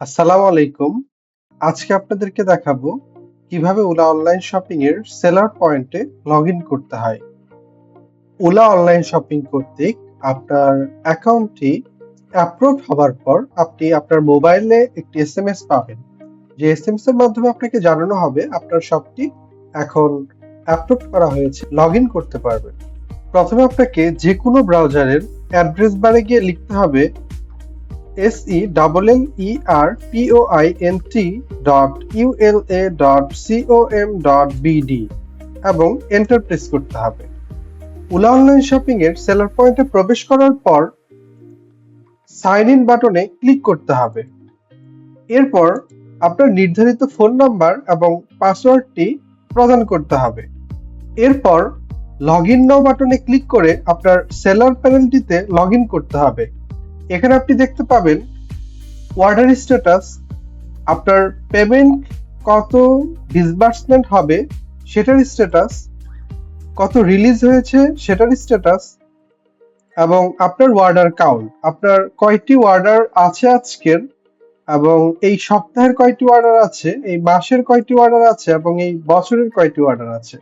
আসসালামু আলাইকুম। আজকে আপনাদেরকে দেখাবো কীভাবে ওলা অনলাইন শপিং এর সেলার পয়েন্টে লগ করতে হয়। ওলা অনলাইন শপিং কর্তৃক আপনার অ্যাকাউন্টটি অ্যাপ্রুভ হবার পর আপনি আপনার মোবাইলে একটি এস এম এস পাবেন। যে এস এম এস এর মাধ্যমে আপনাকে জানানো হবে আপনার শপটি এখন অ্যাপ্রুভ করা হয়েছে লগ করতে পারবেন। প্রথমে আপনাকে যে কোনো ব্রাউজারের অ্যাড্রেস বারে গিয়ে লিখতে হবে S E double L E R P O I N T dot U L A dot C O M dot BD এবং এন্টার প্রেস করতে হবে। উলা অনলাইন শপিং এর সেলার পয়েন্টে প্রবেশ করার পর সাইন ইন বাটনে ক্লিক করতে হবে। এরপর আপনার নির্ধারিত ফোন নাম্বার এবং পাসওয়ার্ডটি প্রদান করতে হবে। এরপর লগ ইন নাও বাটনে ক্লিক করে আপনার সেলার প্যানেলটিতে লগ ইন করতে হবে। এখানে আপনি দেখতে পাবেন অর্ডার স্ট্যাটাস আপনার পেমেন্ট কত ডিসবার্সমেন্ট হবে সেটার স্ট্যাটাস কত রিলিজ হয়েছে সেটার স্ট্যাটাস এবং আপনার ওয়ার্ডার কাউন্ট আপনার কয়টি ওয়ার্ডার আছে আজকের, এবং এই সপ্তাহের কয়টি অর্ডার আছে, এই মাসের কয়টি অর্ডার আছে, এবং এই বছরের কয়টি অর্ডার আছে।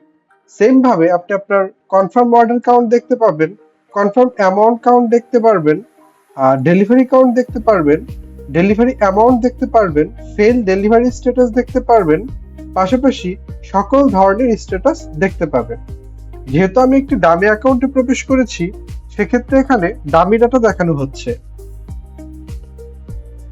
সেম ভাবে আপনি আপনার কনফার্ম অর্ডার কাউন্ট দেখতে পাবেন কনফার্ম অ্যামাউন্ট কাউন্ট দেখতে পারবেন ডেলিভারি কাউন্ট দেখতে পারবেন ডেলিভারি অ্যামাউন্ট দেখতে পারবেন ফেল ডেলিভারি স্ট্যাটাস দেখতে পারবেন, পাশাপাশি সকল ধরনের স্ট্যাটাস দেখতে পাবেন। যেহেতু আমি একটি দামি অ্যাকাউন্টে প্রবেশ করেছি, সেক্ষেত্রে এখানে দামি ডাটা দেখানো হচ্ছে।